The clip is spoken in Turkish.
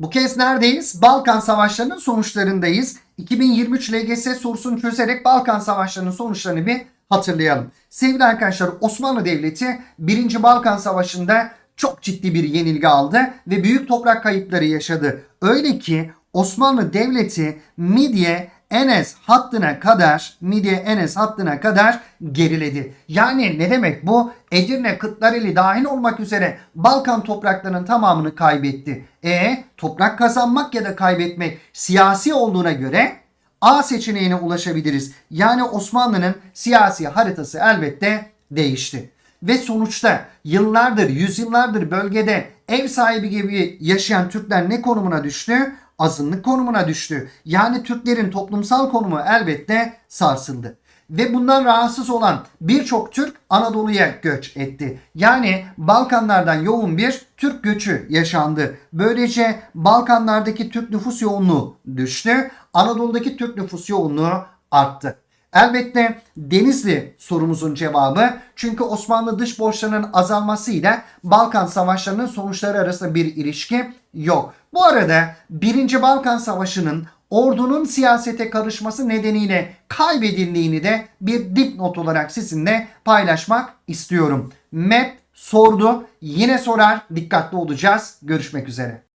Bu kez neredeyiz? Balkan Savaşları'nın sonuçlarındayız. 2023 LGS sorusunu çözerek Balkan Savaşları'nın sonuçlarını bir hatırlayalım. Sevgili arkadaşlar Osmanlı Devleti 1. Balkan Savaşı'nda çok ciddi bir yenilgi aldı ve büyük toprak kayıpları yaşadı. Öyle ki Osmanlı Devleti Midye Enes hattına kadar Midye Enes hattına kadar geriledi. Yani ne demek bu? Edirne, Kırklareli dahil olmak üzere Balkan topraklarının tamamını kaybetti. E toprak kazanmak ya da kaybetmek siyasi olduğuna göre A seçeneğine ulaşabiliriz. Yani Osmanlı'nın siyasi haritası elbette değişti. Ve sonuçta yıllardır, yüzyıllardır bölgede ev sahibi gibi yaşayan Türkler ne konumuna düştü? Azınlık konumuna düştü. Yani Türklerin toplumsal konumu elbette sarsıldı. Ve bundan rahatsız olan birçok Türk Anadolu'ya göç etti. Yani Balkanlardan yoğun bir Türk göçü yaşandı. Böylece Balkanlardaki Türk nüfus yoğunluğu düştü. Anadolu'daki Türk nüfus yoğunluğu arttı. Elbette Denizli sorumuzun cevabı çünkü Osmanlı dış borçlarının azalmasıyla Balkan Savaşları'nın sonuçları arasında bir ilişki yok. Bu arada 1. Balkan Savaşı'nın ordunun siyasete karışması nedeniyle kaybedildiğini de bir dipnot olarak sizinle paylaşmak istiyorum. MEP sordu. Yine sorar. Dikkatli olacağız. Görüşmek üzere.